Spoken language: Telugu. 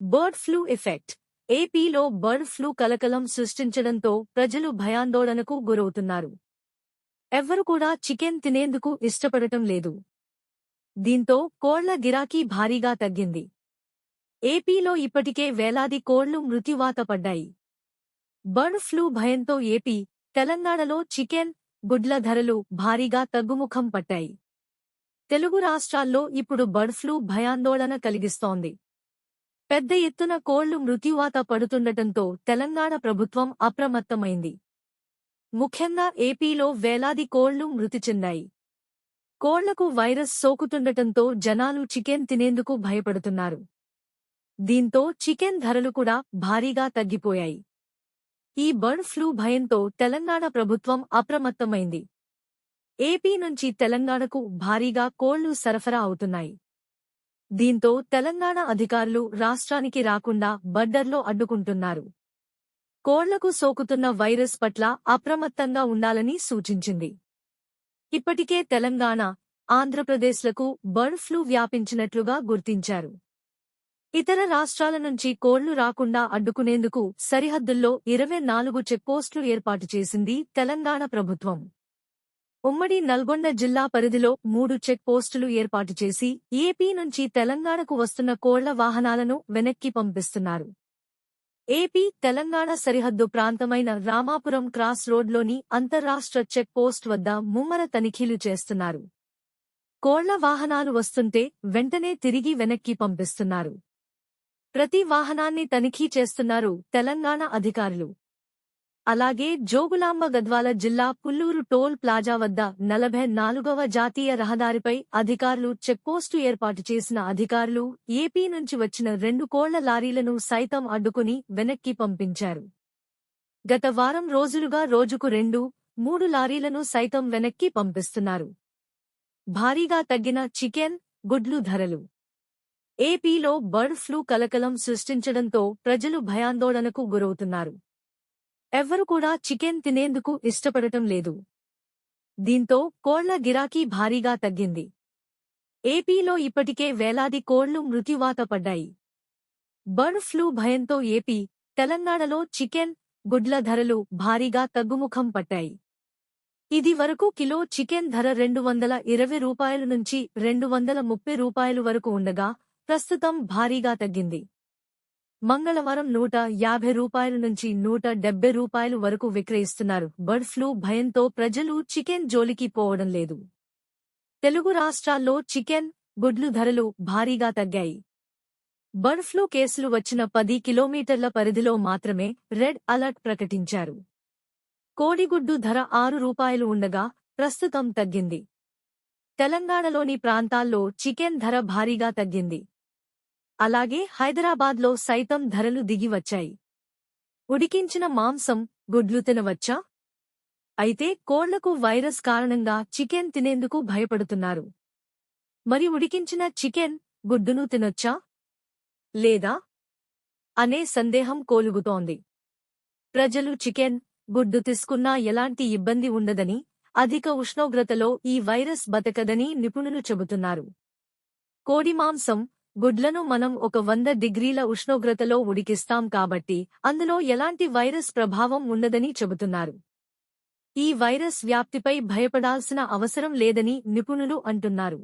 Bird flu effect. ఏపీలో బర్డ్ ఫ్లూ కలకలం సృష్టించడంతో ప్రజలు భయాందోళనకు గురవుతున్నారు. ఎవ్వరు కూడా చికెన్ తినేందుకు ఇష్టపడటం లేదు. దీంతో కోళ్ళ గిరాకీ భారీగా తగ్గింది. ఏపీలో ఇప్పటికే వేలాది కోళ్ళు మృత్యువాత పడ్డాయి. బర్డ్ ఫ్లూ భయంతో ఏపీ తెలంగాణలో చికెన్ గుడ్ల ధరలు భారీగా తగ్గుముఖం పట్టాయి. తెలుగు రాష్ట్రాల్లో ఇప్పుడు బర్డ్ ఫ్లూ భయాందోళన కలిగిస్తోంది. పెద్ద ఎత్తున కోళ్ళు మృత్యువాత పడుతుండటంతో తెలంగాణ ప్రభుత్వం అప్రమత్తమైంది. ముఖ్యంగా ఏపీలో వేలాది కోళ్ళు మృతి చెందాయి. కోళ్ళకు వైరస్ సోకుతుండటంతో జనాలు చికెన్ తినేందుకు భయపడుతున్నారు. దీంతో చికెన్ ధరలు కూడా భారీగా తగ్గిపోయాయి. ఈ బర్డ్ ఫ్లూ భయంతో తెలంగాణ ప్రభుత్వం అప్రమత్తమైంది. ఏపీ నుంచి తెలంగాణకు భారీగా కోళ్ళు సరఫరా అవుతున్నాయి. దీంతో తెలంగాణ అధికారులు రాష్ట్రానికి రాకుండా బర్డర్లో అడ్డుకుంటున్నారు. కోళ్ళకు సోకుతున్న వైరస్ పట్ల అప్రమత్తంగా ఉండాలని సూచించింది. ఇప్పటికే తెలంగాణ ఆంధ్రప్రదేశ్లకు బర్డ్ ఫ్లూ వ్యాపించినట్లుగా గుర్తించారు. ఇతర రాష్ట్రాల నుంచి కోళ్ళు రాకుండా అడ్డుకునేందుకు సరిహద్దుల్లో ఇరవై నాలుగు చెక్పోస్టులు ఏర్పాటు చేసింది తెలంగాణ ప్రభుత్వం. ఉమ్మడి నల్గొండ జిల్లా పరిధిలో మూడు చెక్ పోస్టులు ఏర్పాటు చేసి ఏపీ నుంచి తెలంగాణకు వస్తున్న కోళ్ళ వాహనాలను వెనక్కి పంపిస్తున్నారు. ఏపీ తెలంగాణ సరిహద్దు ప్రాంతమైన రామాపురం క్రాస్ రోడ్లోని అంతర్రాష్ట్ర చెక్ పోస్ట్ వద్ద ముమ్మర తనిఖీలు చేస్తున్నారు. కోళ్ళ వాహనాలు వస్తుంటే వెంటనే తిరిగి వెనక్కి పంపిస్తున్నారు. ప్రతి వాహనాన్ని తనిఖీ చేస్తున్నారు తెలంగాణ అధికారులు. అలాగే జోగులాంబ గద్వాల జిల్లా పుల్లూరు టోల్ ప్లాజా వద్ద నలభై నాలుగవ జాతీయ రహదారిపై అధికారులు చెక్పోస్టు ఏర్పాటు చేసిన అధికారులు ఏపీ నుంచి వచ్చిన రెండు కోళ్ళ లారీలను సైతం అడ్డుకుని వెనక్కి పంపించారు. గత వారం రోజులుగా రోజుకు రెండు మూడు లారీలను సైతం వెనక్కి పంపిస్తున్నారు. భారీగా తగ్గిన చికెన్ గుడ్లు ధరలు. ఏపీలో బర్డ్ ఫ్లూ కలకలం సృష్టించడంతో ప్రజలు భయాందోళనకు గురవుతున్నారు. ఎవ్వరు కూడా చికెన్ తినేందుకు ఇష్టపడటం లేదు. దీంతో కోళ్ళ గిరాకీ భారీగా తగ్గింది. ఏపీలో ఇప్పటికే వేలాది కోళ్ళు మృత్యువాత పడ్డాయి. బర్డ్ ఫ్లూ భయంతో ఏపీ తెలంగాణలో చికెన్ గుడ్ల ధరలు భారీగా తగ్గుముఖం పట్టాయి. ఇది వరకు కిలో చికెన్ ధర రెండు వందల ఇరవై రూపాయల నుంచి రెండు వందల ముప్పై రూపాయలు వరకు ఉండగా ప్రస్తుతం భారీగా తగ్గింది. మంగళవారం నూట యాభై రూపాయల నుంచి నూట డెబ్బై రూపాయల వరకు విక్రయిస్తున్నారు. బర్డ్ ఫ్లూ భయంతో ప్రజలు చికెన్ జోలికి పోవడం లేదు. తెలుగు రాష్ట్రాల్లో చికెన్ గుడ్లు ధరలు భారీగా తగ్గాయి. బర్డ్ ఫ్లూ కేసులు వచ్చిన పది కిలోమీటర్ల పరిధిలో మాత్రమే రెడ్ అలర్ట్ ప్రకటించారు. కోడిగుడ్డు ధర ఆరు రూపాయలు ఉండగా ప్రస్తుతం తగ్గింది. తెలంగాణలోని ప్రాంతాల్లో చికెన్ ధర భారీగా తగ్గింది. అలాగే హైదరాబాద్లో సైతం ధరలు దిగివచ్చాయి ఉడికించిన మాంసం గుడ్లు తినవచ్చా? అయితే కోళ్ళకు వైరస్ కారణంగా చికెన్ తినేందుకు భయపడుతున్నారు. మరి ఉడికించిన చికెన్ గుడ్డును తినొచ్చా? లేదా? అనే సందేహం కోలుగుతోంది. ప్రజలు చికెన్ గుడ్డు తీసుకున్నా ఎలాంటి ఇబ్బంది ఉండదని అధిక ఉష్ణోగ్రతలో ఈ వైరస్ బతకదని నిపుణులు చెబుతున్నారు. కోడి మాంసం గుడ్లను మనం ఒక వంద డిగ్రీల ఉష్ణోగ్రతలో ఉడికిస్తాం కాబట్టి అందులో ఎలాంటి వైరస్ ప్రభావం ఉండదని చెబుతున్నారు. ఈ వైరస్ వ్యాప్తిపై భయపడాల్సిన అవసరం లేదని నిపుణులు అంటున్నారు.